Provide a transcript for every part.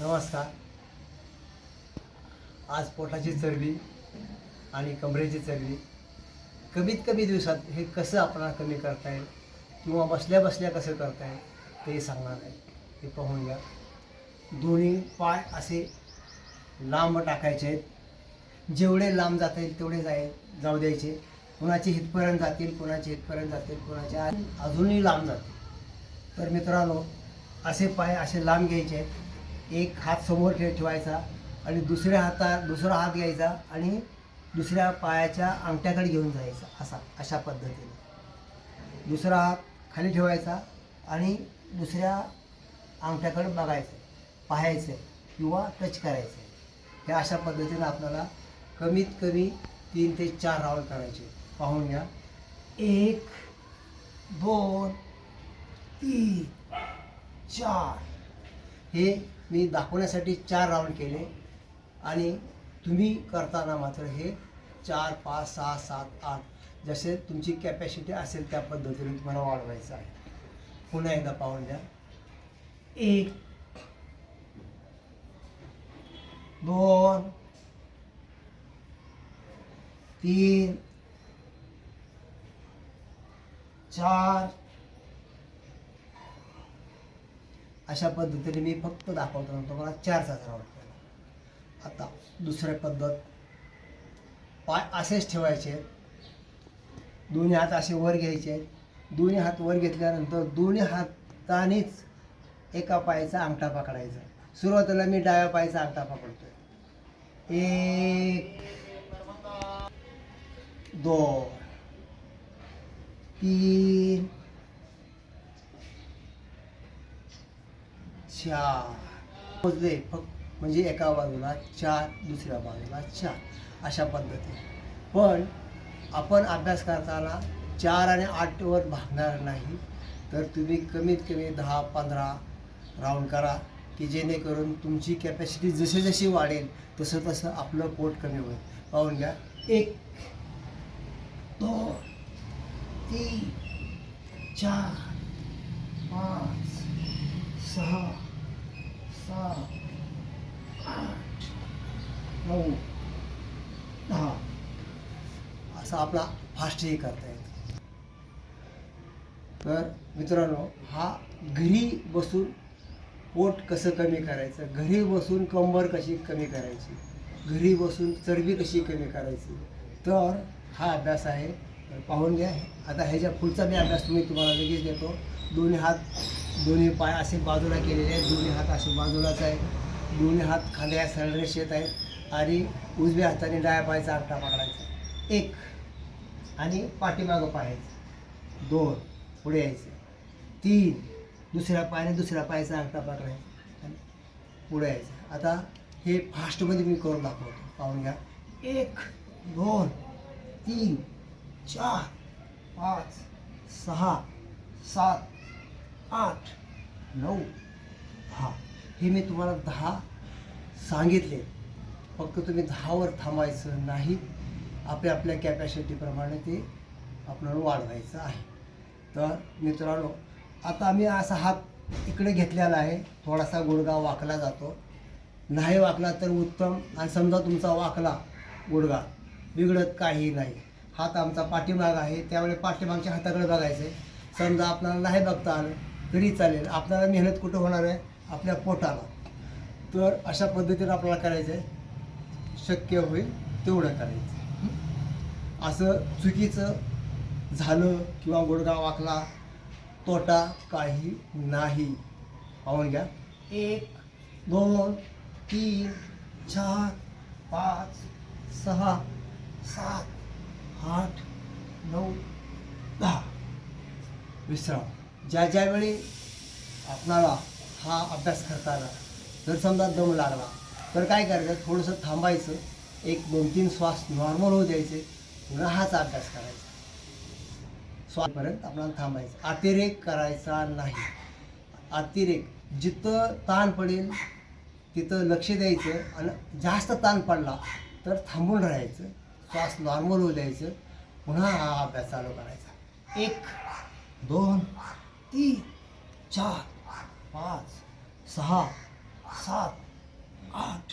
नमस्कार. आज पोटाची चरबी आणि कमरेची चरबी कमीत कमी दिवसात हे कसं आपल्याला कमी करता येईल किंवा बसल्या बसल्या कसं करता येईल ते सांगणार आहे. ते पाहून घ्या. दोन्ही पाय असे लांब टाकायचे आहेत. जेवढे लांब जाता येईल तेवढे जाय जाऊ द्यायचे. कुणाचे हितपर्यंत जातील कुणाचे हितपर्यंत जातील कुणाचे अजूनही लांब जातील. तर मित्रांनो असे पाय असे लांब घ्यायचे आहेत. एक हात समोर ठे ठेवायचा आणि दुसऱ्या हातात दुसरा हात घ्यायचा आणि दुसऱ्या पायाच्या अंगठ्याकडे घेऊन जायचा असा अशा पद्धतीने. दुसरा हात खाली ठेवायचा आणि दुसऱ्या अंगठ्याकडे बघायचं पाहायचं किंवा टच करायचं. हे अशा पद्धतीनं आपल्याला कमीत कमी तीन ते चार राऊंड करायचे. पाहून घ्या. एक दोन तीन चार. हे मी दाखवण्यासाठी चार राऊंड केले. आणि तुम्ही करताना मात्र हे चार पाच सहा सात आठ जसे तुमची कॅपॅसिटी असेल त्या पद्धतीने तुम्हाला वाढवायचं आहे. पुन्हा एकदा पाहून द्या एक दोन तीन चार अशा पद्धतीने मी फक्त दाखवतो नव्हतो मला चार साजरा वाटतो आता दुसरी पद्धत. पाय असेच ठेवायचे. दोन्ही हात असे वर घ्यायचे. दोन्ही हात वर घेतल्यानंतर दोन्ही हातानेच एका पायाचा अंगठा पकडायचा. सुरुवातीला मी डाव्या पायाचा अंगठा पकडतोय. एक दोन तीन चार. मोजले फक्त म्हणजे एका बाजूला चार दुसऱ्या बाजूला चार अशा पद्धतीने पण आपण अभ्यास करताना चार आणि आठवर भागणार नाही तर तुम्ही कमीत कमी दहा पंधरा राऊंड करा की जेणेकरून तुमची कॅपॅसिटी जशी जशी वाढेल तसं तसं आपलं पोट कमी होईल. पाहून घ्या. एक दोन तीन चार पाच सहा सात आठ नऊ दहा असा आपला फास्टही करता येतो. तर मित्रांनो हा घरी बसून पोट कसं कमी करायचं? घरी बसून कंबर कशी कमी करायची? घरी बसून चरबी कशी कमी करायची? तर हा अभ्यास आहे. पाहून घ्या. आता ह्याच्या पुढचा मी अभ्यास तुम्ही तुम्हाला लगेच देतो. दोन्ही हात दोन्ही पाय असे बाजूला केलेले आहेत. दोन्ही हात असे बाजूलाच आहेत. दोन्ही हात खांद्या येत आहेत आणि उजव्या हाताने डाव्या पायाचा अंगठा पकडायचा. एक आणि पाठीमागं पाहायचं. दोन पुढे यायचं. तीन दुसऱ्या पायाने दुसऱ्या पायाचा अंगठा पकडायचा आणि पुढे यायचं. आता हे फास्टमध्ये मी करून दाखवतो. पाहून घ्या. एक दोन तीन चार पाच सहा सात आठ नऊ दहा. हे मी तुम्हाला दहा सांगितले. फक्त तुम्ही दहावर थांबायचं नाही. आपल्या आपल्या कॅपॅसिटीप्रमाणे ते आपल्याला वाढवायचं आहे. तर मित्रांनो आता आम्ही असा हात इकडे घेतलेला आहे. थोडासा गुडगा वाकला जातो. नाही वाकला तर उत्तम. आणि समजा तुमचा वाकला गुडगा बिघडत काही नाही. हात आमचा पाठीमाग आहे. त्यावेळी पाठीमागच्या हाताकडे बघायचं आहे समजा आपल्याला नाही बघता आलं तरी चालेल. आपल्याला मेहनत कुठं होणार आहे? आपल्या पोटाला. तर अशा पद्धतीने आपल्याला करायचं आहे शक्य होईल तेवढं करायचं. असं चुकीचं झालं किंवा गुडगा वाकला तोटा काही नाही. पाहून घ्या. एक दोन तीन चार पाच सहा सात आठ नऊ दहा. विसराव ज्या ज्यावेळी आपणाला हा अभ्यास करताना जर समजा दम लागला तर काय करायचं? थोडंसं थांबायचं. एक दोन तीन श्वास नॉर्मल होऊ द्यायचे. पुन्हा हाच अभ्यास करायचा. श्वासपर्यंत आपल्याला थांबायचं. अतिरेक करायचा नाही. अतिरेक जिथं ताण पडेल तिथं लक्ष द्यायचं आणि जास्त ताण पडला तर थांबून राहायचं. श्वास नॉर्मल होऊ द्यायचं. पुन्हा हा अभ्यास चालू करायचा. एक दोन तीन चार पाच सहा सात आठ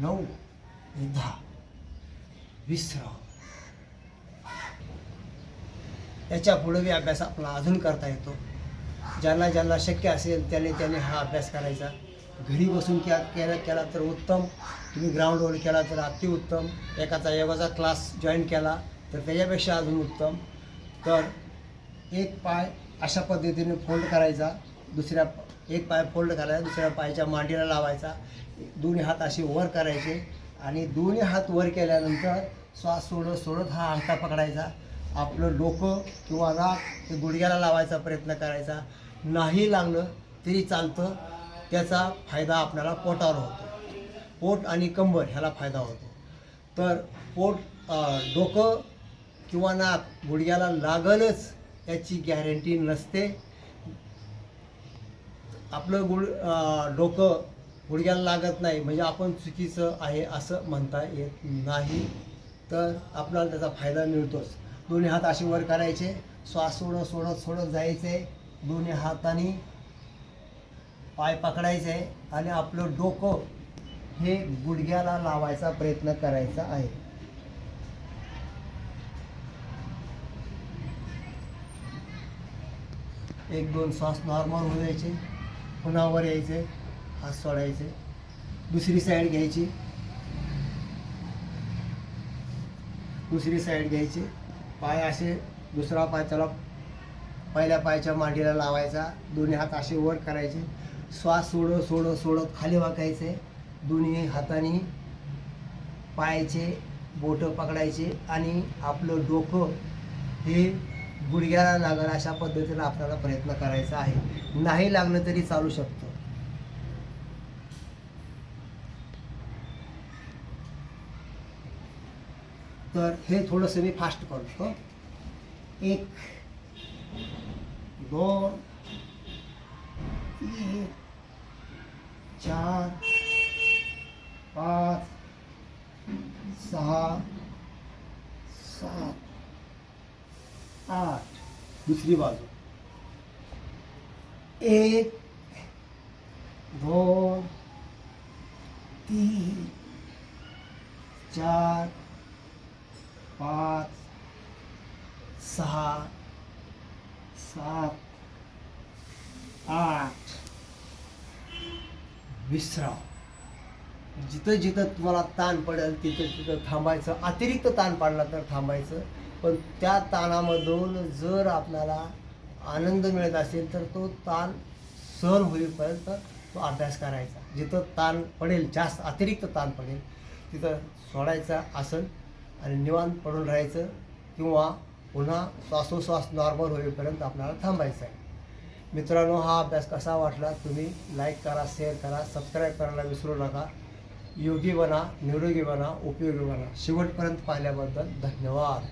नऊ दहा. विसराव याच्यापुढे अभ्यास आपला अजून करता येतो. ज्यांना ज्यांना शक्य असेल त्याने त्याने हा अभ्यास करायचा. घरी बसून क्या केला केला तर उत्तम. तुम्ही ग्राउंडवर केला तर अतिउत्तम एकाचा योगाचा क्लास जॉईन केला तर त्याच्यापेक्षा अजून उत्तम. तर एक पाय अशा पद्धतीने फोल्ड करायचा दुसऱ्या एक पाय फोल्ड करायचा दुसऱ्या पायाच्या मांडीला लावायचा. दोन्ही हात असे वर करायचे आणि दोन्ही हात वर केल्यानंतर श्वास सोडत सोडत हा अंगठा पकडायचा. आपलं डोकं किंवा नाक हे गुडघ्याला लावायचा प्रयत्न करायचा. नाही लागलं तरी चालतं त्याचा फायदा आपल्याला पोटावर होतो. पोट आणि कंबर ह्याला फायदा होतो. तर पोट डोकं किंवा नाक गुडघ्याला लागलच याची गॅरंटी नसते. आपलं गुड डोकं गुडघ्याला लागत नाही म्हणजे आपण चुकीचं आहे असं म्हणता येत नाही. तर आपल्याला त्याचा फायदा मिळतोच. दोन्ही हात असे वर करायचे श्वास सोडत सोडत सोडत जायचे. दोन्ही हाताने पाय पकडायचे आणि आपलं डोकं हे गुडघ्याला लावायचा प्रयत्न करायचा आहे. एक दोन श्वास नॉर्मल होऊ द्यायचे पुन्हा वर यायचे हात सोडायचे. दुसरी साईड घ्यायची. दुसरी साईड घ्यायची. पाय असे दुसरा पाय त्याला पहिल्या पायाच्या मांडीला लावायचा. दोन्ही हात असे वर करायचे. श्वास सोडत सोडत सोडत खाली वाकायचे. दोन्ही हाताने पायाचे बोटं पकडायचे आणि आपलं डोकं हे गुडघ्याला लागेल अशा पद्धतीनं आपल्याला प्रयत्न करायचा आहे. नाही लागलं तरी चालू शकतो. तर हे थोडंसं मी फास्ट करतो. एक दोन तीन चार पाच सहा सात आठ. दुसरी बाजू. एक दोन तीन चार पाच सहा सात आठ. विसराव जिथं जिथं तुम्हाला ताण पडेल तिथं तिथं थांबायचं. अतिरिक्त ताण पडला तर थांबायचं. पण त्या ताणामधून जर आपल्याला आनंद मिळत असेल तर तो ताण सहन होईपर्यंत तो अभ्यास करायचा. जिथं ताण पडेल जास्त अतिरिक्त ताण पडेल तिथं सोडायचं आसन आणि निवांत पडून राहायचं किंवा पुन्हा श्वासोश्वास नॉर्मल होईपर्यंत आपल्याला थांबायचं आहे. मित्रांनो हा अभ्यास कसा वाटला तुम्ही लाईक करा शेअर करा सबस्क्राईब करायला विसरू नका. योगी बना निरोगी बना उपयोगी बना. शेवटपर्यंत पाहिल्याबद्दल धन्यवाद.